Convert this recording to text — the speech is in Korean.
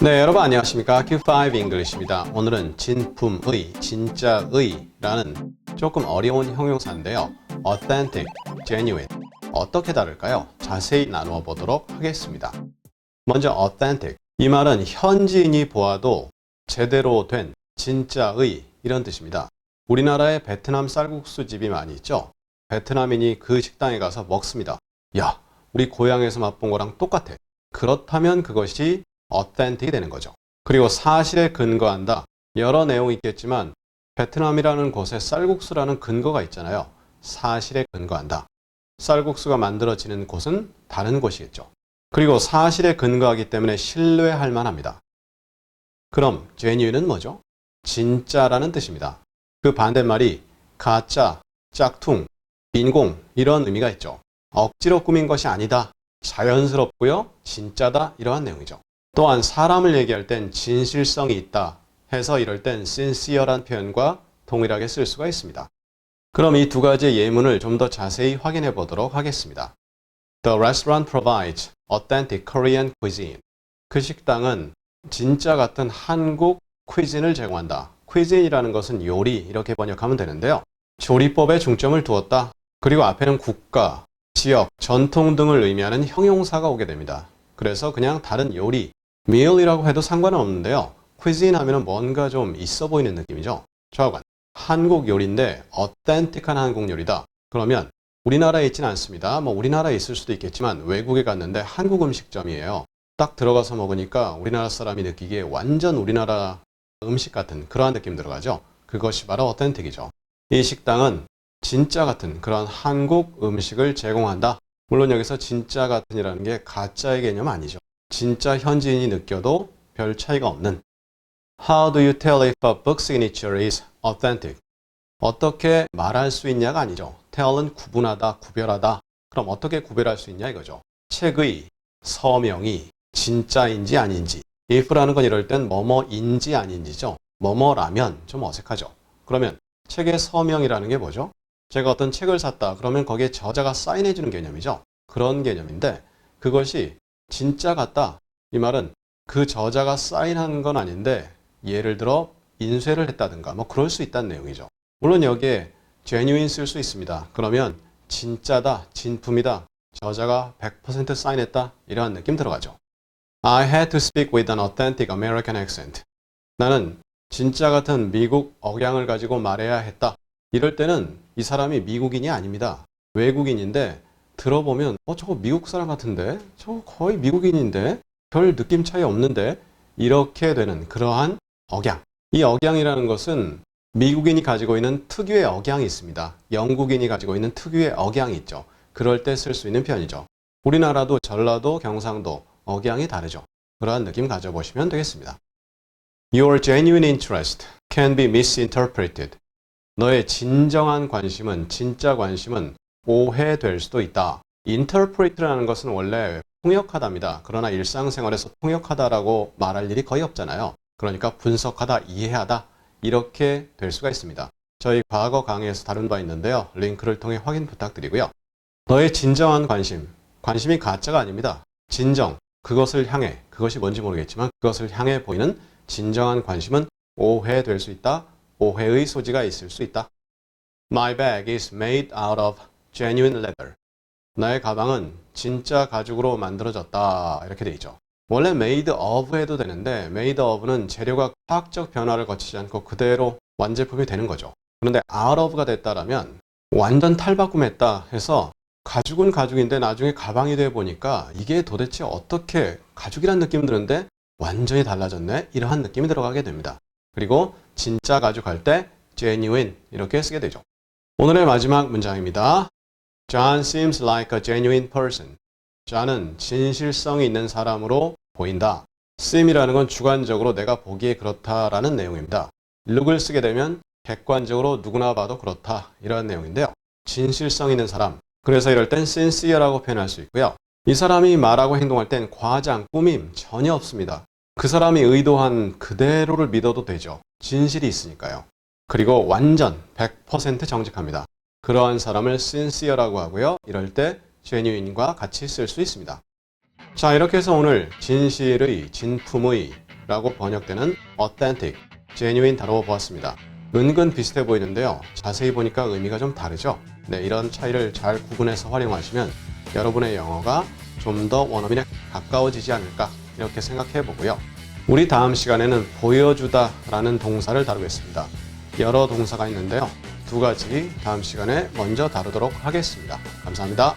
네, 여러분 안녕하십니까? Q5 English입니다. 오늘은 진품의, 진짜의라는 조금 어려운 형용사인데요. authentic, genuine. 어떻게 다를까요? 자세히 나누어 보도록 하겠습니다. 먼저 authentic. 이 말은 현지인이 보아도 제대로 된 진짜의 이런 뜻입니다. 우리나라에 베트남 쌀국수 집이 많이 있죠? 베트남인이 그 식당에 가서 먹습니다. 야, 우리 고향에서 맛본 거랑 똑같아. 그렇다면 그것이 authentic이 되는 거죠. 그리고 사실에 근거한다. 여러 내용이 있겠지만 베트남이라는 곳에 쌀국수라는 근거가 있잖아요. 사실에 근거한다. 쌀국수가 만들어지는 곳은 다른 곳이겠죠. 그리고 사실에 근거하기 때문에 신뢰할 만합니다. 그럼 genuine은 뭐죠? 진짜라는 뜻입니다. 그 반대말이 가짜, 짝퉁, 인공 이런 의미가 있죠. 억지로 꾸민 것이 아니다. 자연스럽고요. 진짜다. 이러한 내용이죠. 또한 사람을 얘기할 땐 진실성이 있다 해서 이럴 땐 sincere란 표현과 동일하게 쓸 수가 있습니다. 그럼 이 두 가지 예문을 좀 더 자세히 확인해 보도록 하겠습니다. The restaurant provides authentic Korean cuisine. 그 식당은 진짜 같은 한국 퀴진을 제공한다. 퀴진이라는 것은 요리 이렇게 번역하면 되는데요. 조리법에 중점을 두었다. 그리고 앞에는 국가, 지역, 전통 등을 의미하는 형용사가 오게 됩니다. 그래서 그냥 다른 요리, meal이라고 해도 상관은 없는데요. cuisine 하면 뭔가 좀 있어 보이는 느낌이죠. 좌우간. 한국 요리인데 authentic한 한국 요리다. 그러면 우리나라에 있지는 않습니다. 뭐 우리나라에 있을 수도 있겠지만 외국에 갔는데 한국 음식점이에요. 딱 들어가서 먹으니까 우리나라 사람이 느끼기에 완전 우리나라 음식 같은 그러한 느낌 들어가죠. 그것이 바로 authentic이죠. 이 식당은 진짜 같은 그런 한국 음식을 제공한다. 물론 여기서 진짜 같은이라는 게 가짜의 개념 아니죠. 진짜 현지인이 느껴도 별 차이가 없는 How do you tell if a book signature is authentic? 어떻게 말할 수 있냐가 아니죠. tell은 구분하다, 구별하다. 그럼 어떻게 구별할 수 있냐 이거죠. 책의 서명이 진짜인지 아닌지. if라는 건 이럴 땐 뭐뭐인지 아닌지죠. 뭐뭐라면 좀 어색하죠. 그러면 책의 서명이라는 게 뭐죠? 제가 어떤 책을 샀다. 그러면 거기에 저자가 사인해 주는 개념이죠. 그런 개념인데 그것이 진짜 같다. 이 말은 그 저자가 사인한 건 아닌데 예를 들어 인쇄를 했다든가 뭐 그럴 수 있다는 내용이죠. 물론 여기에 genuine 쓸 수 있습니다. 그러면 진짜다, 진품이다, 저자가 100% 사인했다 이러한 느낌 들어가죠. I had to speak with an authentic American accent. 나는 진짜 같은 미국 억양을 가지고 말해야 했다. 이럴 때는 이 사람이 미국인이 아닙니다. 외국인인데 들어보면 어 저거 미국 사람 같은데 저거 거의 미국인인데 별 느낌 차이 없는데 이렇게 되는 그러한 억양. 이 억양이라는 것은 미국인이 가지고 있는 특유의 억양이 있습니다. 영국인이 가지고 있는 특유의 억양이 있죠. 그럴 때 쓸 수 있는 표현이죠. 우리나라도 전라도, 경상도 억양이 다르죠. 그러한 느낌 가져보시면 되겠습니다. Your genuine interest can be misinterpreted. 너의 진정한 관심은, 진짜 관심은 오해될 수도 있다. interpret라는 것은 원래 통역하다입니다. 그러나 일상생활에서 통역하다라고 말할 일이 거의 없잖아요. 그러니까 분석하다, 이해하다 이렇게 될 수가 있습니다. 저희 과거 강의에서 다룬 바 있는데요. 링크를 통해 확인 부탁드리고요. 너의 진정한 관심, 관심이 가짜가 아닙니다. 진정, 그것을 향해, 그것이 뭔지 모르겠지만 그것을 향해 보이는 진정한 관심은 오해될 수 있다. 오해의 소지가 있을 수 있다. My bag is made out of genuine leather. 나의 가방은 진짜 가죽으로 만들어졌다. 이렇게 돼 있죠. 원래 made of 해도 되는데 made of는 재료가 화학적 변화를 거치지 않고 그대로 완제품이 되는 거죠. 그런데 out of가 됐다라면 완전 탈바꿈했다 해서 가죽은 가죽인데 나중에 가방이 돼 보니까 이게 도대체 어떻게 가죽이란 느낌 드는데 완전히 달라졌네 이러한 느낌이 들어가게 됩니다. 그리고 진짜 가죽 할 때 genuine 이렇게 쓰게 되죠. 오늘의 마지막 문장입니다. John seems like a genuine person. John은 진실성이 있는 사람으로 보인다. seem이라는 건 주관적으로 내가 보기에 그렇다라는 내용입니다. look을 쓰게 되면 객관적으로 누구나 봐도 그렇다 이런 내용인데요. 진실성 있는 사람. 그래서 이럴 땐 sincere라고 표현할 수 있고요. 이 사람이 말하고 행동할 땐 과장, 꾸밈 전혀 없습니다. 그 사람이 의도한 그대로를 믿어도 되죠. 진실이 있으니까요. 그리고 완전 100% 정직합니다. 그러한 사람을 sincere라고 하고요. 이럴 때 genuine과 같이 쓸 수 있습니다. 자, 이렇게 해서 오늘 진실의, 진품의, 라고 번역되는 authentic, genuine 다뤄보았습니다. 은근 비슷해 보이는데요. 자세히 보니까 의미가 좀 다르죠? 네, 이런 차이를 잘 구분해서 활용하시면 여러분의 영어가 좀 더 원어민에 가까워지지 않을까 이렇게 생각해 보고요. 우리 다음 시간에는 보여주다 라는 동사를 다루겠습니다. 여러 동사가 있는데요. 두 가지 다음 시간에 먼저 다루도록 하겠습니다. 감사합니다.